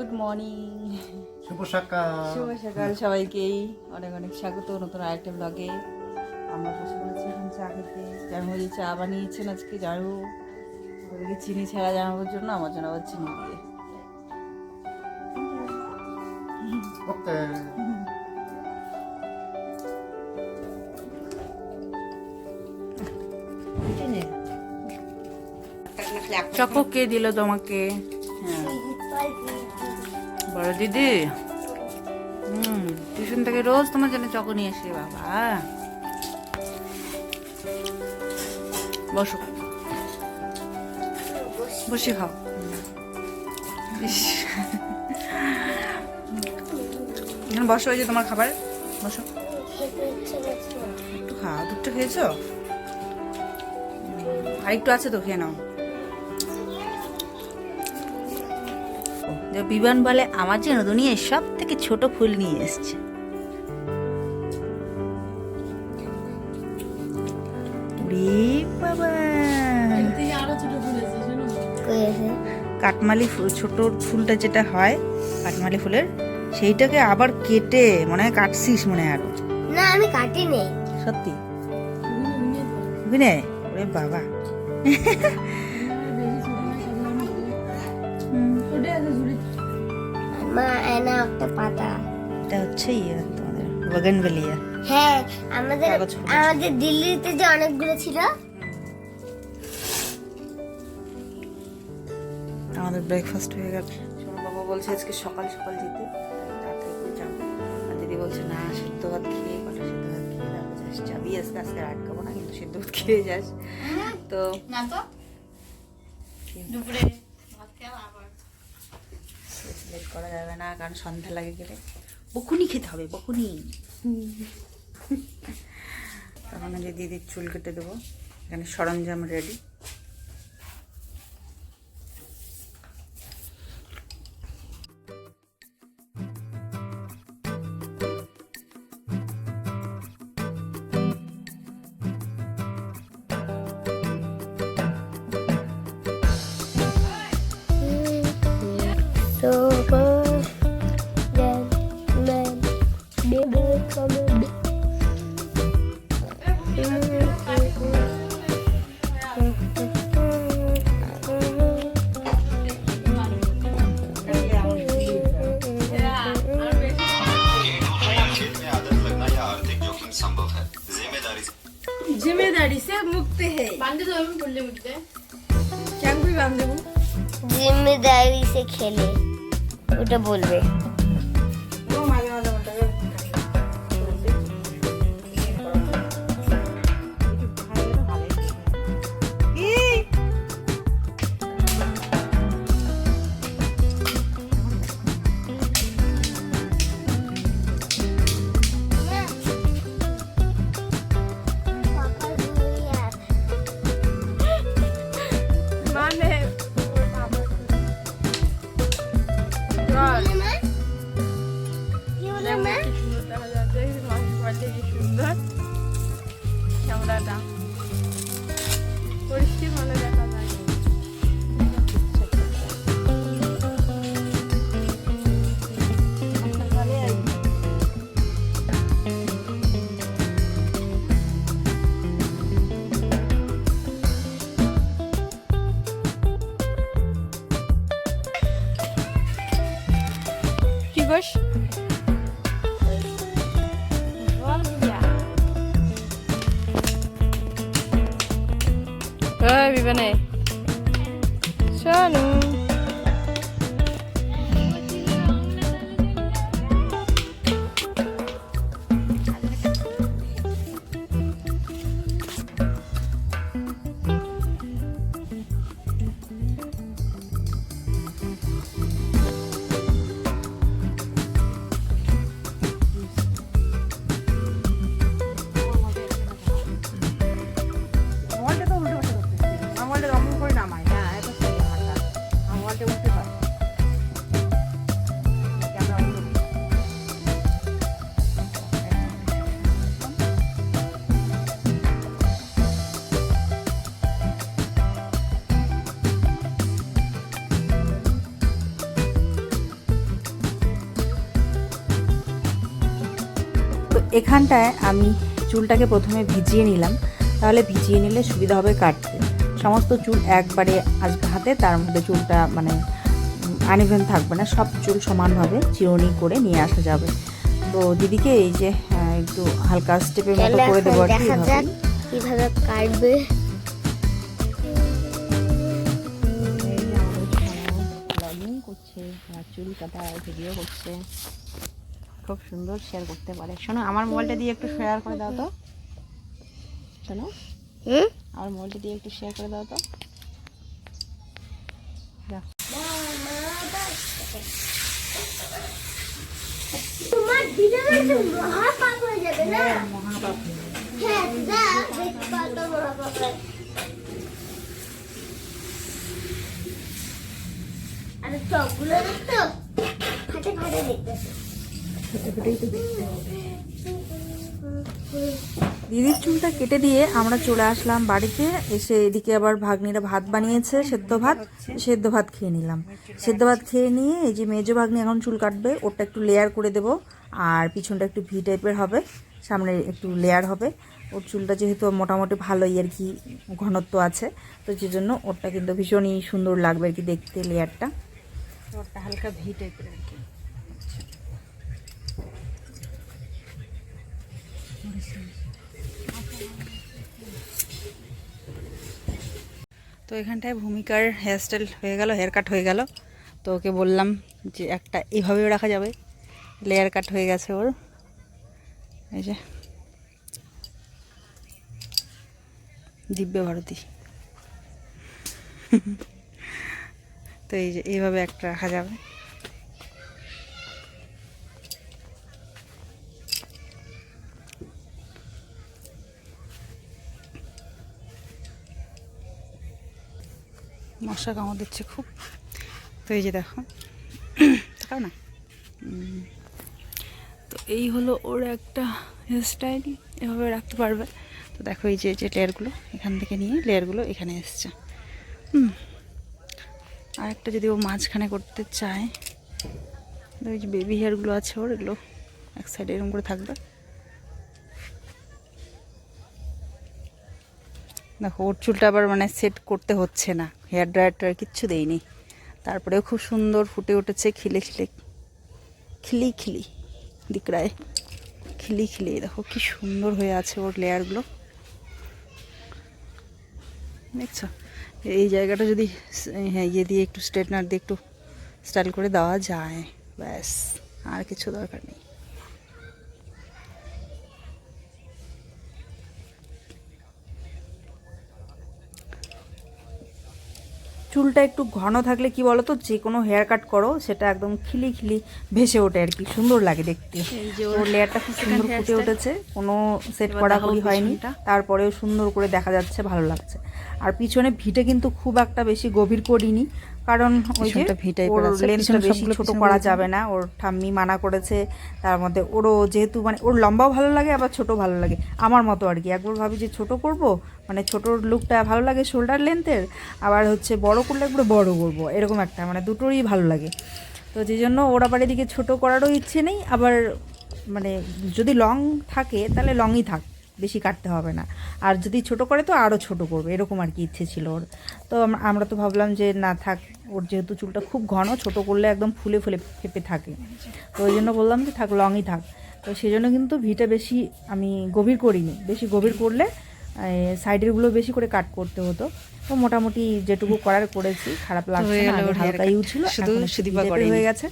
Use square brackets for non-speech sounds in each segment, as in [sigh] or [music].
Good morning শুভ সকাল। শুভ সকাল সবাইকেই। অনেক অনেক স্বাগত নতুন আরেকটা ব্লগে আমরা বসে পড়েছি এখন চা খেতে? জামাই চা বানিয়েছেন আজকে জানু। ওদেরকে চিনি ছাড়া জানাবোর জন্য আমার জন্য আবার চিনি দিয়ে। চকো কে দিল তোমাকে? বড় দিদি। টিউশন থেকে রোজ তোমার জন্য চকো নিয়ে আসে বাবা। বসো। বসে খাও। এখানে বসো ওই যে তোমার খাবার। বসো। একটু খাও, দুধটা খেয়েছো? আরেকটু আছে তো, খেয়ে নাও। যে বিমান বলে আমার জন্য দুনিয়ায় সব থেকে ছোট ফুল নিয়ে এসছে। কাটমালি ফুল ছোট ফুলটা যেটা হয় কাটমালি ফুলের সেইটাকে আবার কেটে মনে হয় কাটছিস মনে হয় আরও। না আমি কাটিনি। সত্যি? বুঝলে ওরে বাবা। [laughs] মা এনা একটা পাতা। এটা হচ্ছে ইয়ে তোমাদের বগেনভেলিয়া। হ্যাঁ আমাদের। আমাদের দিল্লিতে যে অনেকগুলো ছিল। আমাদের ব্রেকফাস্ট হয়ে গেছে সোনার বাবা বলছে আজকে সকাল সকাল যেতে। তাড়াতাড়ি করে যাব। আর দিদি বলছে না সিদ্ধ ভাত খেয়ে কটা সিদ্ধ ভাত খেয়ে তারপর যাস। যাবি আজকে আজকে আটকাবো না কিন্তু সিদ্ধ ভাত খেয়ে যাস। তো না তো? দুপুরে ভাত আবার লেট করা যাবে না কারণ সন্ধ্যা লাগে গেলে। বকুনি খেতে হবে বকুনি। তখন যে দিদির চুল কেটে দেবো। এখানে সরঞ্জাম রেডি जिम्मेदारी से मुक्त है बांधे तो আমি বললে মুখতে কেন করে বাঁধে জিম্মেদারি সে খেলে ওটা বলবে ক্যামেরাটা পরিষ্কার এখানটায় আমি চুলটাকে প্রথমে ভিজিয়ে নিলাম। তাহলে ভিজিয়ে নিলে সুবিধা হবে কাটতে। সমস্ত চুল একবারে আসবে হাতে তার মধ্যে চুলটা মানে আনইভেন থাকবে না সব চুল সমানভাবে চিরুনি করে নিয়ে আসা যাবে। তো দিদিকে এই যে একটু হালকা স্টেপের মতো করে দেবো আর। কীভাবে কাটবে। করছে চুল কাটা ভিডিও করছে। খুব সুন্দর শেয়ার করতে পারে। শোনো আমার মোবাইলটা দিয়ে একটু শেয়ার করে দাও তো। শোনো আমার মোবাইলটা দিয়ে একটু শেয়ার করে দাও তো। মহাপাপ হয়ে যাবে না? হ্যাঁ মহাপাপ। আর চোখগুলো দেখতো ফাটে ফাটে দেখতেছে। দিদির চুলটা কেটে দিয়ে আমরা চলে আসলাম বাড়িতে। এসে এদিকে আবার ভাগ্নিরা ভাত বানিয়েছে, সেদ্ধ ভাত। সেদ্ধ ভাত খেয়ে নিলাম। সেদ্ধ ভাত খেয়ে নিয়ে এই যে মেজো ভাগ্নি এখন চুল কাটবে ওটা একটু লেয়ার করে দেব। আর পিছনটা একটু ভি টাইপের হবে, সামনে একটু লেয়ার হবে। ওর চুলটা যেহেতু মোটামুটি ভালোই আর কি ঘনত্ব আছে, তো যে জন্য ওরটা কিন্তু ভীষণই সুন্দর লাগবে আর কি দেখতে লেয়ারটা ওরটা হালকা ভি টাইপের আর কি। তো এখানটায় ভূমিকার হেয়ারস্টাইল হয়ে গেল হেয়ার কাট হয়ে গেল। তো ওকে বললাম যে একটা এইভাবেও রাখা যাবে। লেয়ার কাট হয়ে গেছে ওর। এই যে। দিব্য ভারতী [laughs] তো এই যে এইভাবে একটা রাখা যাবে। মশা কামড় দিচ্ছে খুব। তো এই যে দেখো তাকাও না। তো এই হলো ওর একটা হেয়ারস্টাইল এভাবে রাখতে পারবে। তো দেখো এই যে যে লেয়ারগুলো, এখান থেকে নিয়ে লেয়ারগুলো এখানে এসছে। হুম আর একটা যদি ও মাঝখানে করতে চায় ওই যে বেবি হেয়ারগুলো আছে ওর, এগুলো এক সাইডে এরকম করে থাকবে। দেখো, ওর চুলটা আবার মানে সেট করতে হচ্ছে না। হেয়ার ড্রায়ার ট্রায়ার কিচ্ছু দেয়নি। তারপরেও খুব সুন্দর ফুটে উঠেছে, খিলে খিলে, খিলি খিলি, দিকরায়। খিলি খিলি, দেখো কি সুন্দর হয়ে আছে ওর লেয়ারগুলো দেখছ? এই জায়গাটা যদি হ্যাঁ ইয়ে দিয়ে একটু স্ট্রেটনার দিয়ে একটু স্টাইল করে দেওয়া যায়, ব্যাস, আর কিছু দরকার নেই। চুলটা একটু ঘন থাকলে কি বলো তো যে কোনো হেয়ার কাট করো সেটা একদম খিলি খিলি ভেসে ওঠে আর কি সুন্দর লাগে দেখতে। ওর লেয়ারটা খুব সুন্দর ফুটে উঠেছে কোনো সেট করা করি হয়নি তারপরেও সুন্দর করে দেখা যাচ্ছে ভালো লাগছে। আর পিছনে ভিটে কিন্তু খুব একটা বেশি গভীর করিনি কারণ ওই যে ওর লেন্থটা বেশি ছোট করা যাবে না ওর ঠাম্মি মানা করেছে তার মধ্যে ওরও যেহেতু মানে ওর লম্বাও ভালো লাগে আবার ছোট ভালো লাগে। আমার মতো আর কি একবার ভাবি যে ছোট করব মানে ছোটোর লুকটা ভালো লাগে শোল্ডার লেন্থের আবার হচ্ছে বড় করলে একবার বড় করব এরকম একটা মানে দুটোরই ভালো লাগে। তো যে জন্য ওর আবার এদিকে ছোট করারও ইচ্ছে নেই আবার মানে যদি লং থাকে তাহলে লংই থাক। বেশি কাটতে হবে না। আর যদি ছোট করে তো আরও ছোট করবে এরকম আর কি ইচ্ছে ছিল ওর। তো আমরা তো ভাবলাম যে না থাক ওর যেহেতু চুলটা খুব ঘন ছোট করলে একদম ফুলে ফুলে ফেপে থাকে। তো ওই জন্য বললাম যে থাক লংই থাক। তো সেই জন্য কিন্তু ভিটা বেশি আমি গভীর করিনি। বেশি গভীর করলে সাইডেরগুলো বেশি করে কাট করতে হতো। তো মোটামুটি যেটুকু করার করেছি খারাপ লাগছে না হালকা ইউ ছিল শুধু। হয়ে গেছে।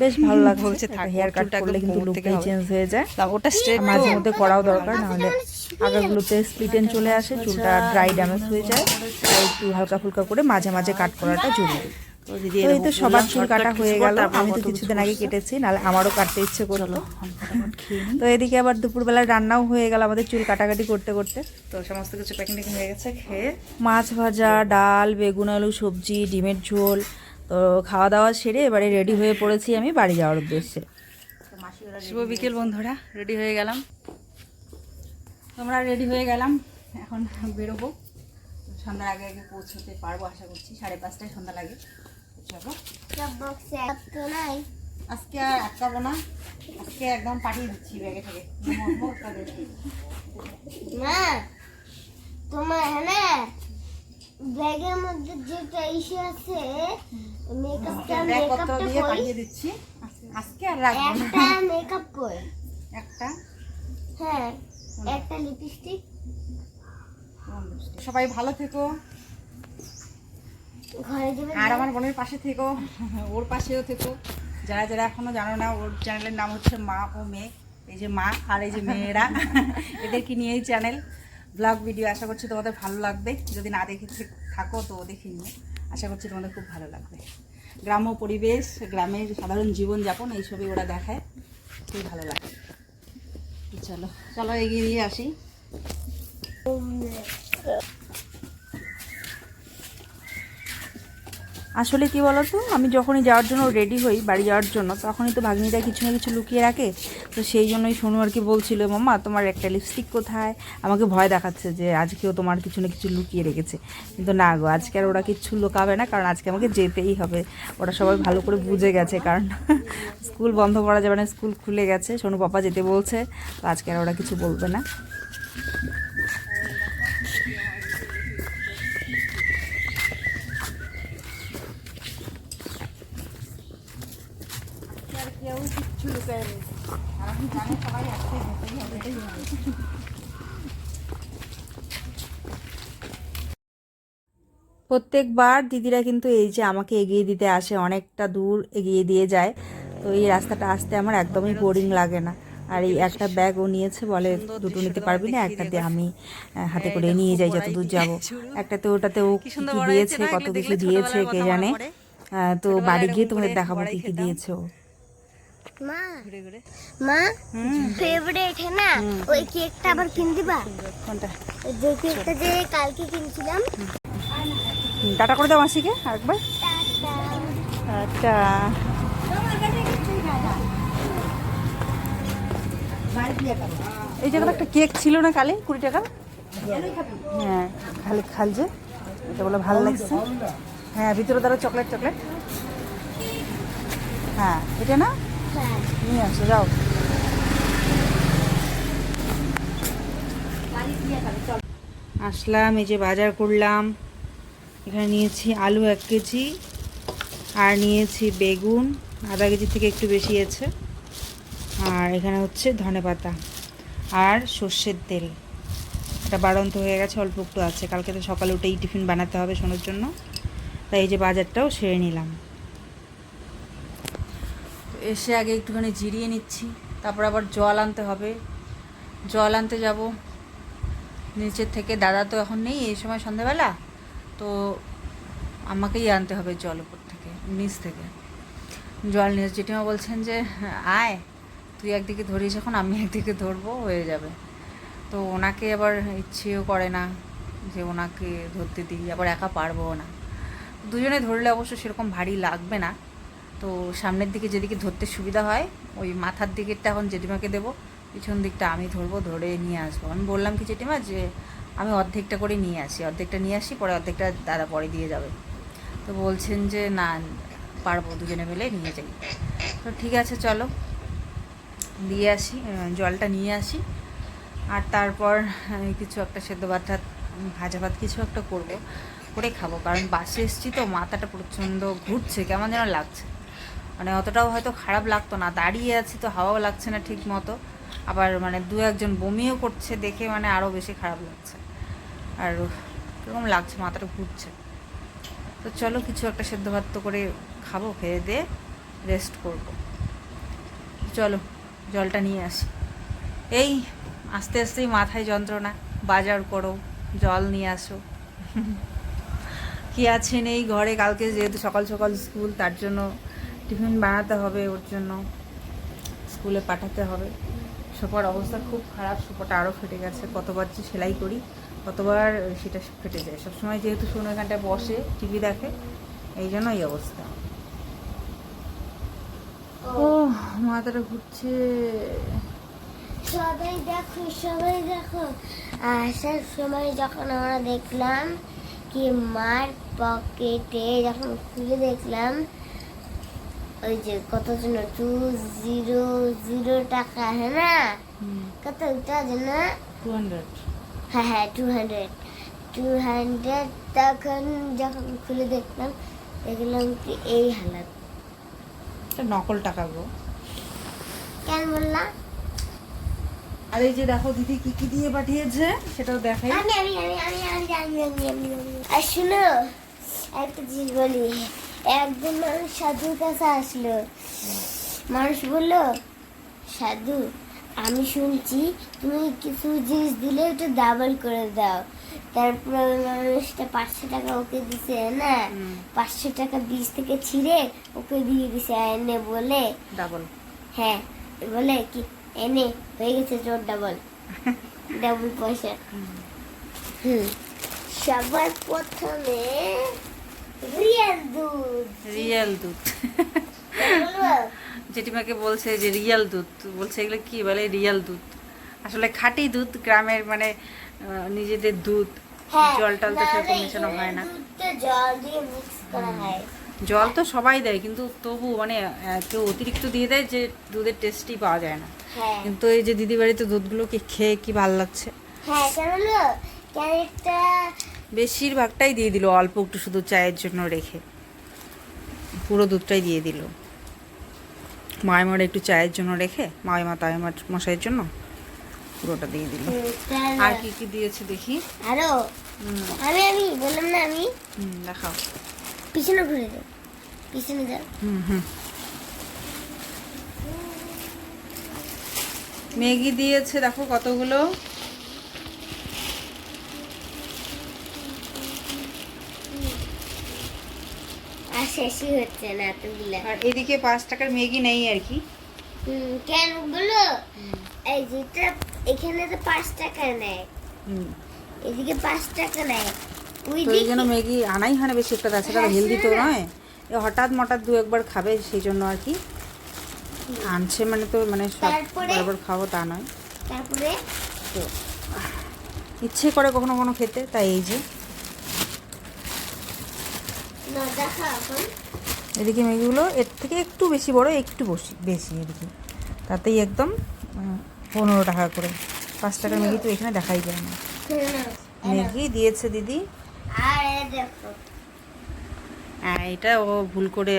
বেশ ভালো লাগছে। বলছে হেয়ার ওর কাট করলে কিন্তু লুকটাই চেঞ্জ হয়ে যায়। ওটা স্ট্রেট মাঝে মধ্যে করাও দরকার নাহলে আগাগুলোতে স্প্লিটেন চলে আসে চুলটা ড্রাই ড্যামেজ হয়ে যায়। তাই একটু হালকা ফুলকা করে মাঝে মাঝে কাট করাটা জরুরি। তো এই তো সবার চুল কাটা হয়ে গেল। আমি তো কিছুদিন কিছু আগে। কেটেছি নাহলে আমারও কাটতে ইচ্ছে করল তো এদিকে আবার দুপুরবেলা রান্নাও হয়ে গেল আমাদের চুল কাটাকাটি করতে করতে। তো সমস্ত কিছু প্যাকিং ট্যাকিং হয়ে গেছে খেয়ে। মাছ ভাজা ডাল বেগুন আলু সবজি ডিমের ঝোল তো খাওয়া দাওয়া সেরে এবারে রেডি হয়ে পড়েছি আমি বাড়ি যাওয়ার উদ্দেশ্যে। শুভ বিকেল বন্ধুরা রেডি হয়ে গেলাম। তোমরা রেডি হয়ে গেলাম এখন বেরোবো। সন্ধ্যার আগে আগে পৌঁছতে পারব আশা করছি। সাড়ে পাঁচটায় সন্ধ্যা লাগে। চলো। আজকে আর আটকাবো না। আজকে একদম পাঠিয়ে দিচ্ছি ব্যাগে থেকে। মা তোমার হ্যাঁ ব্যাগের মধ্যে যেটা ইস্যু আছে মেকআপটা মেকআপটা দিয়ে পাঠিয়ে দিচ্ছি। আজকে আর রাখব না। একটা মেকআপ কই একটা? হ্যাঁ একটা লিপস্টিক সবাই ভালো থেকো। আর আমার বোনের পাশে থেকো। ওর পাশেও থেকো। যারা যারা এখনও জানো না ওর চ্যানেলের নাম হচ্ছে মা ও মেয়ে। এই যে মা আর এই যে মেয়েরা। এদেরকে নিয়েই চ্যানেল ব্লগ ভিডিও আশা করছি তোমাদের ভালো লাগবে। যদি না দেখে থাকো তো দেখে নিও। আশা করছি তোমাদের খুব ভালো লাগবে। গ্রাম্য পরিবেশ, গ্রামের সাধারণ জীবনযাপন, এইসবই ওরা দেখায়। খুব ভালো লাগে। চলো চলো এগিয়ে দিয়ে আসি। আসলে কি বলতো? আমি যখনই যাওয়ার জন্য রেডি হই বাড়ি যাওয়ার জন্য, তখনই তো ভাগ্নিটা কিছু না কিছু লুকিয়ে রাখে। তো সেই জন্যই সোনু আর কি বলছিল, মাম্মা, তোমার একটা লিপস্টিক কোথায়? আমাকে ভয় দেখাচ্ছে যে আজকেও তোমার কিছু না কিছু লুকিয়ে রেখেছে। কিন্তু না গো, আজকে আর ওরা কিচ্ছু লুকাবে না, কারণ আজকে আমাকে যেতেই হবে। ওরা সবাই ভালো করে বুঝে গেছে, কারণ [laughs] স্কুল বন্ধ করা যাবে না, স্কুল খুলে গেছে। সোনু পাপা যেতে বলছে, তো আজকে আর ওরা কিছু বলবে না। প্রত্যেকবার দিদিরা কিন্তু এই যে আমাকে এগিয়ে দিতে আসে, অনেকটা দূর এগিয়ে দিয়ে যায়। তো এই রাস্তাটা আসতে আমার একদমই বোরিং লাগে না। আর এই একটা ব্যাগ ও নিয়েছে, বলে দুটো নিতে পারবি না, একটা দিয়ে আমি হাতে করে নিয়ে যাই যত দূর যাব। একটাতে ওটাতে ও দিয়েছে, কত কিছু দিয়েছে, কে জানে। তো বাড়ি গিয়ে তোমাদের দেখাবো কি কি দিয়েছে ও। মা মা ফেভারিট হ্যাঁ না? ওই কেকটা আবার কিন দিবা কোনটা? যে কেকটা যে কালকে কিনছিলাম। টাটা করে দাও মাসিকে আরেকবার। আচ্ছা এই জায়গাটা একটা কেক ছিল না কালে কুড়ি টাকা? হ্যাঁ খালি খাল যে এটা বলে ভালো লাগছে। হ্যাঁ ভিতরে ধরো চকলেট চকলেট হ্যাঁ এটা না? নিয়ে আসো, যাও। আসলাম, এই যে বাজার করলাম। এখানে নিয়েছি আলু এক কেজি, আর নিয়েছি বেগুন, আধা কেজি থেকে একটু বেশি আছে। আর এখানে হচ্ছে ধনেপাতা আর সর্ষের তেল। এটা বাড়ন্ত হয়ে গেছে, অল্প একটু আছে। কালকে তো সকালে উঠেই টিফিন বানাতে হবে সোনার জন্য। তাই এই যে বাজারটাও সেরে নিলাম। এসে আগে একটুখানি জিরিয়ে নিচ্ছি, তারপর আবার জল আনতে হবে। জল আনতে যাব। নিচের থেকে দাদা তো এখন নেই, এই সময় সন্ধেবেলা, তো আমাকেই আনতে হবে জল উপর থেকে, নিচ থেকে। জল নিয়ে জেঠিমা বলছেন যে, আয়, তুই একদিকে ধরিস এখন, আমি একদিকে ধরবো, হয়ে যাবে। তো ওনাকে আবার ইচ্ছেও করে না যে ওনাকে ধরতে দিই, আবার একা পারব না। দুজনে ধরলে অবশ্য সেরকম ভারী লাগবে না। তো সামনের দিকে যেদিকে ধরতে সুবিধা হয়, ওই মাথার দিকেরটা এখন জেঠিমাকে দেবো। পিছন দিকটা আমি ধরবো, ধরে নিয়ে আসব। আমি বললাম কি, জেঠিমা, যে আমি অর্ধেকটা করে নিয়ে আসি, অর্ধেকটা নিয়ে আসি, পরে অর্ধেকটা দাদা পরে দিয়ে যাবে। তো বলছেন যে, না, পারব দুজনে মিলে, নিয়ে যাই। তো ঠিক আছে, চলো। দিয়ে আসি জলটা নিয়ে আসি। আর তারপর কিছু একটা সেদ্ধ ভাতটা ভাজা ভাত কিছু একটা করব, করে খাব। কারণ বাসে এসেছি তো, মাথাটা প্রচণ্ড ঘুরছে, কেমন যেন লাগছে। মানে অতটাও হয়তো খারাপ লাগতো না। দাঁড়িয়ে আছি তো হাওয়াও লাগছে না ঠিক মতো আবার মানে দু একজন বমিও করছে দেখে মানে আরও বেশি খারাপ লাগছে। আর কীরকম লাগছে মাথাটা ঘুরছে। তো চলো কিছু একটা সেদ্ধ ভাত করে খাব, খেয়ে দিয়ে রেস্ট করব। চলো, জলটা নিয়ে আসি। এই আস্তে আস্তেই মাথায় যন্ত্রণা। বাজার করো, জল নিয়ে আসো। কি আছে নেই ঘরে? কালকে যেহেতু সকাল সকাল স্কুল, তার জন্য টিফিন বানাতে হবে ওর জন্য স্কুলে পাঠাতে হবে। সোফার অবস্থা খুব খারাপ সোফাটা আরও ফেটে গেছে। কতবার যে সেলাই করি কতবার সেটা ফেটে যায়। সবসময় যেহেতু শোনো এখানটায় বসে টিভি দেখে এই জন্য এই অবস্থা। ও মাথাটা ঘুরছে। সবাই দেখো সবাই দেখো। আসার সময় যখন আমরা দেখলাম কি মার পকেটে যখন খুলে দেখলাম ওই যে কত যেন টু জিরো জিরো টাকা হ্যাঁ না কত ওটা যেন টু হান্ড্রেড হ্যাঁ হ্যাঁ টু হান্ড্রেড টু হান্ড্রেড তখন যখন খুলে দেখলাম দেখলাম কি এই হালাত নকল টাকা গো কেন বললাম আর এই যে দেখো দিদি কি কি দিয়ে পাঠিয়েছে সেটাও দেখাই আমি আমি আমি আমি আমি আমি আমি আর শুনো একটা জিনিস বলি একদিন মানুষ সাধুর কাছে আসলো। মানুষ বলল সাধু আমি শুনছি তুমি কিছু জিনিস দিলে ওটা ডাবল করে দাও। তারপরে মানুষটা পাঁচশো টাকা ওকে দিছে না? পাঁচশো টাকা বীজ থেকে ছিঁড়ে ওকে দিয়ে দিছে এনে বলে ডাবল হ্যাঁ বলে কি এনে হয়ে গেছে জোর ডাবল ডাবল পয়সা। হুম। সবার প্রথমে রিয়েল দুধ। রিয়েল দুধ। [laughs] জেঠিমাকে বলছে যে রিয়েল দুধ। বলছে এগুলো কি বলে? রিয়েল দুধ। আসলে খাঁটি দুধ গ্রামের মানে নিজেদের দুধ। হ্যাঁ, জল টল তো সেরকম মেশানো হয় না। জল তো সবাই দেয় কিন্তু তবু মানে কেউ অতিরিক্ত দিয়ে দেয় যে দুধের টেস্টই পাওয়া যায় না। হ্যাঁ। কিন্তু এই যে দিদি বাড়িতে দুধগুলোকে খেয়ে কি ভালো লাগছে? হ্যাঁ কেন হলো? ক্যারেটটা বেশিরভাগটাই দিয়ে দিল অল্প একটু শুধু চায়ের জন্য রেখে। পুরো দুধটাই দিয়ে দিল। মায়ের একটু চায়ের জন্য রেখে মায় মা তাই মশাইয়ের জন্য পুরোটা দিয়ে দিল। আর কি কি দিয়েছে দেখি? আরও? আমি আমি বললাম না আমি। হুম দেখাও। পিছনে ঘুরে যাও। পিছনে যাও। হুম। হুম। ম্যাগি দিয়েছে দেখো কতগুলো। শেষই হচ্ছে না এতগুলা আর এদিকে পাঁচ টাকার ম্যাগি নেই আর কি। কেন বলো? এই যেটা এখানে তো পাঁচ টাকা নেয়। এদিকে পাঁচ টাকা নেয়। তো এই জন্য ম্যাগি আনাই হয় না বেশি একটা তাছাড়া হ্যাঁ, হেলদি তো নয়। এ হঠাৎ মঠাৎ দু একবার খাবে সেই জন্য আর কি। আনছে মানে তো মানে সব? বারবার খাব তা নয়। তারপরে? তো ইচ্ছে করে কখনো কখনো খেতে তাই এই যে। এদিকে ম্যাগিগুলো এর থেকে একটু বেশি বড় একটু বেশি বেশি এদিকে। তাতেই একদম পনেরো টাকা করে। পাঁচ টাকার ম্যাগি তো এখানে দেখাই যায় না। ম্যাগি দিয়েছে দিদি। হ্যাঁ এটা ও ভুল করে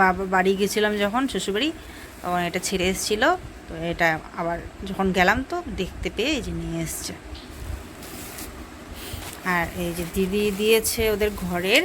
বাবা বাড়ি গেছিলাম যখন শ্বশুরবাড়ি তখন এটা ছেড়ে এসেছিল। তো এটা আবার যখন গেলাম তো দেখতে পেয়ে এই যে নিয়ে এসছে। আর এই যে দিদি দিয়েছে ওদের ঘরের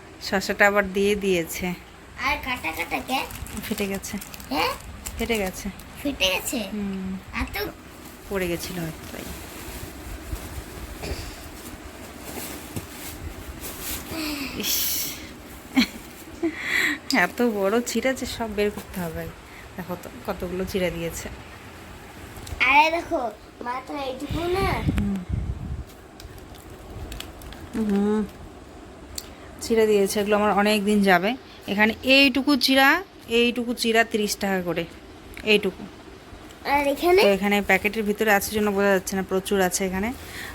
শশাটা আবার দিয়ে দিয়েছে। আর কাটা কাটা কে? ফেটে গেছে। হ্যাঁ? ফেটে গেছে। ফেটে গেছে? হুম। এত পড়ে গেছিল হয়তো তাই। ইস। এত বড় চিরা যে সব বের করতে হবে। দেখো তো কতগুলো চিরা দিয়েছে। আরে দেখো মাত্র এইটুকু না? হুম। হুম। চিরা দিয়েছে এগুলো আমার অনেক দিন যাবে। এখানে এইটুকু চিরা এইটুকু চিরা তিরিশ টাকা করে। এইটুকু। আর এখানে? এখানে প্যাকেটের ভিতরে আছে জন্য বোঝা যাচ্ছে না প্রচুর আছে এখানে।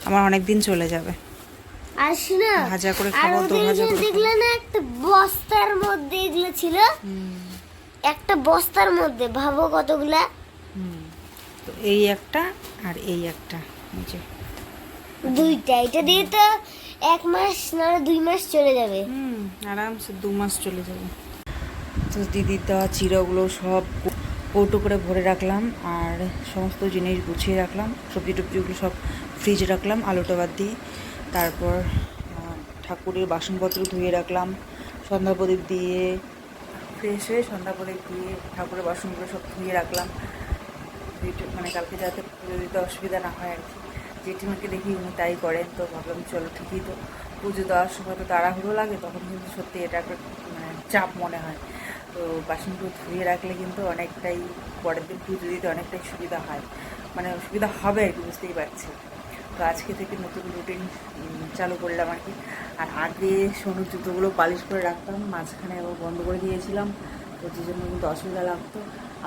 আমার অনেক দিন চলে যাবে। শোনো ভাজা করে খাব তো ভাজা দেখলে না একটা বস্তার মধ্যে এগুলো ছিল? একটা বস্তার মধ্যে ভাবো কতগুলা। তো এই একটা আর এই একটা দুইটা এটা দিয়ে তো এক মাস না দুই মাস চলে যাবে। হুম, আরামসে দু মাস চলে যাবে। তো দিদির দেওয়া চিরাগুলো সব কৌটো করে ভরে রাখলাম আর সমস্ত জিনিস গুছিয়ে রাখলাম। সবজি টবজিগুলো সব ফ্রিজে রাখলাম, আলুটা বাদ দিয়ে। তারপর ঠাকুরের বাসনপত্র ধুয়ে রাখলাম, সন্ধ্যা প্রদীপ দিয়ে ফ্রেশ হয়ে সন্ধ্যা প্রদীপ দিয়ে ঠাকুরের বাসনগুলো সব ধুয়ে রাখলাম। মানে কালকে যাতে পুজো দিতে অসুবিধা না হয় আর কি। জেঠিমাকে দেখি উনি তাই করেন তো, ভাবলাম চলো ঠিকই তো। পুজো দেওয়ার সময় তো তাড়াহুড়ো লাগে, তখন কিন্তু সত্যি এটা একটা মানে চাপ মনে হয়। তো বাসনগুলো ধুয়ে রাখলে কিন্তু অনেকটাই পরের দিন পুজো দিতে অনেকটাই সুবিধা হয়। মানে সুবিধা হবে আর কি, বুঝতেই পারছি। তো আজকে থেকে নতুন রুটিন চালু করলাম আর কি। আর আগে সোনুর জুতোগুলো পালিশ করে রাখতাম, মাঝখানে বন্ধ করে দিয়েছিলাম, তো যে জন্য কিন্তু অসুবিধা লাগতো।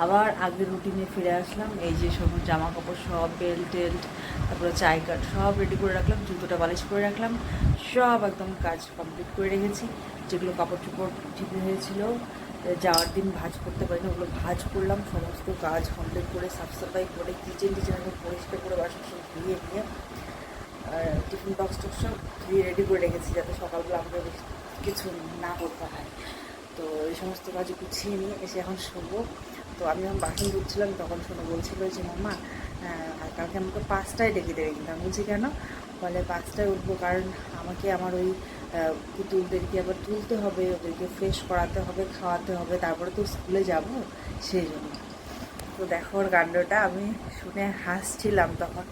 আবার আগের রুটিনে ফিরে আসলাম। এই যে সোনুর জামা কাপড় সব বেল্ট টেল্ট, তারপরে চাই কাট সব রেডি করে রাখলাম, জুতোটা পালিশ করে রাখলাম, সব একদম কাজ কমপ্লিট করে রেখেছি। যেগুলো কাপড় চোপড় ঠিক হয়েছিল যাওয়ার দিন ভাজ করতে পারিনি, ওগুলো ভাজ করলাম, সমস্ত কাজ কমপ্লিট করে সাফ সাফাই করে কিচেন টিচেন একদম পরিষ্কার করে বাসন সব ধুয়ে নিয়ে, আর টিফিন বক্স টক্স সব ধুয়ে রেডি করে রেখেছি যাতে সকালবেলা বেশি কিছু না করতে হয়। তো এই সমস্ত কাজ গুছিয়ে নিয়ে এসে এখন শোবো। তো আমি যখন বাসন ধুচ্ছিলাম, তখন শোনো বলছিল যে, মামা আর কালকে আমাকে পাঁচটায় ডেকে দেবে। কিন্তু আমি বলছি, কেন? বলে, পাঁচটায় উঠবো, কারণ আমাকে আমার ওই পুতুলদেরকে আবার তুলতে হবে, ওদেরকে ফ্রেশ করাতে হবে, খাওয়াতে হবে, তারপরে তো স্কুলে যাব, সেই জন্য। তো দেখো ওর কাণ্ডটা আমি শুনে হাসছিলাম তখন।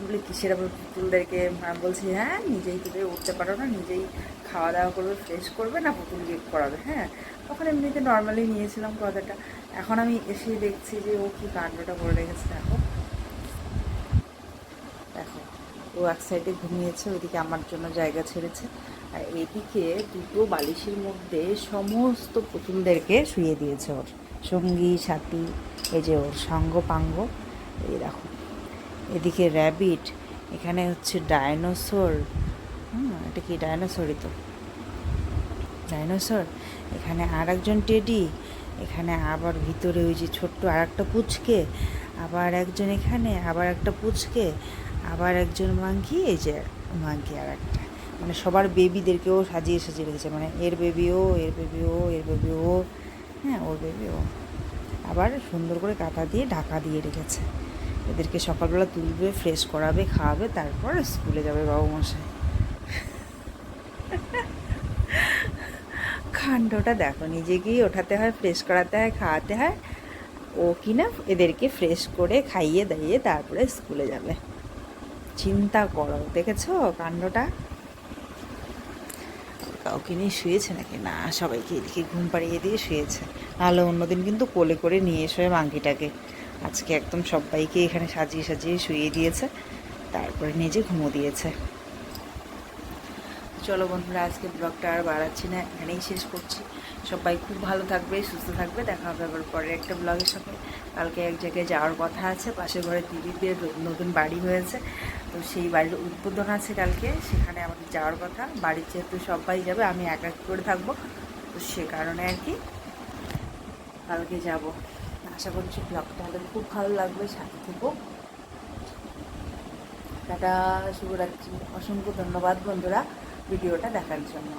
বলি, কিসের আবার পুতুলদেরকে? আমি বলছি হ্যাঁ নিজেই তুলে উঠতে পারো না, নিজেই খাওয়া দাওয়া করবে ফ্রেশ করবে না, পুতুল গিফট করাবে। হ্যাঁ তখন এমনিতে নর্মালি নিয়েছিলাম কথাটা। এখন আমি এসে দেখছি যে ও কী কাণ্ডটা করে রেখেছে, দেখো। দেখো, ও এক সাইডে ঘুমিয়েছে, ওইদিকে আমার জন্য জায়গা ছেড়েছে। আর এদিকে দুটো বালিশের মধ্যে সমস্ত পুতুলদেরকে শুয়ে দিয়েছে ওর। সঙ্গী, সাথী, এই যে ওর সাঙ্গ পাঙ্গ, এই দেখো। এদিকে র্যাবিট এখানে হচ্ছে ডায়নোসর হুম, এটা কি ডায়নোসরই তো? ডাইনোসর এখানে আর একজন টেডি এখানে আবার ভিতরে ওই যে ছোট্ট আর একটা পুচকে, আবার একজন এখানে, আবার একটা পুচকে, আবার একজন মাংকি এই যে মাংকি আর একটা মানে সবার বেবিদেরকেও সাজিয়ে সাজিয়ে রেখেছে। মানে এর বেবিও এর বেবিও এর বেবিও হ্যাঁ ও ওর ও। আবার সুন্দর করে কাঁথা দিয়ে ঢাকা দিয়ে রেখেছে। এদেরকে সকালবেলা তুলবে ফ্রেশ করাবে, খাওয়াবে, তারপর স্কুলে যাবে বাবু মশাই কাণ্ডটা দেখো নিজেকেই ওঠাতে হয় ফ্রেশ করাতে হয়, খাওয়াতে হয়। ও কিনা এদেরকে ফ্রেশ করে খাইয়ে দাইয়ে তারপরে স্কুলে যাবে। চিন্তা করো, দেখেছ কাণ্ডটা? কাউকে নিয়ে শুয়েছে নাকি? না, সবাইকে এদিকে ঘুম পাড়িয়ে দিয়ে শুয়েছে। নাহলে অন্যদিন কিন্তু কোলে করে নিয়ে এসে মাঙ্কিটাকে আজকে একদম সবাইকে এখানে সাজিয়ে সাজিয়ে শুয়ে দিয়েছে, তারপরে নিজে ঘুমো দিয়েছে। চলো বন্ধুরা আজকে ব্লগটা আর বাড়াচ্ছি না, এখানেই শেষ করছি। সবাই খুব ভালো থাকবে, সুস্থ থাকবে। দেখা হবে আবার পরের একটা ব্লগের সাথে কালকে এক জায়গায় যাওয়ার কথা আছে, পাশের ঘরে দিদিদের নতুন বাড়ি হয়েছে। তো সেই বাড়ির উদ্বোধন আছে কালকে, সেখানে আমাদের যাওয়ার কথা। বাড়ির যেহেতু সবাই যাবে, আমি একা একা করে থাকব। তো সে কারণে আর কি কালকে যাব। আশা করছি ব্লগটা আমাদের খুব ভালো লাগবে, সাথে থেকো। টাটা, শুভরাত্রি। অসংখ্য ধন্যবাদ বন্ধুরা ভিডিওটা দেখার জন্য।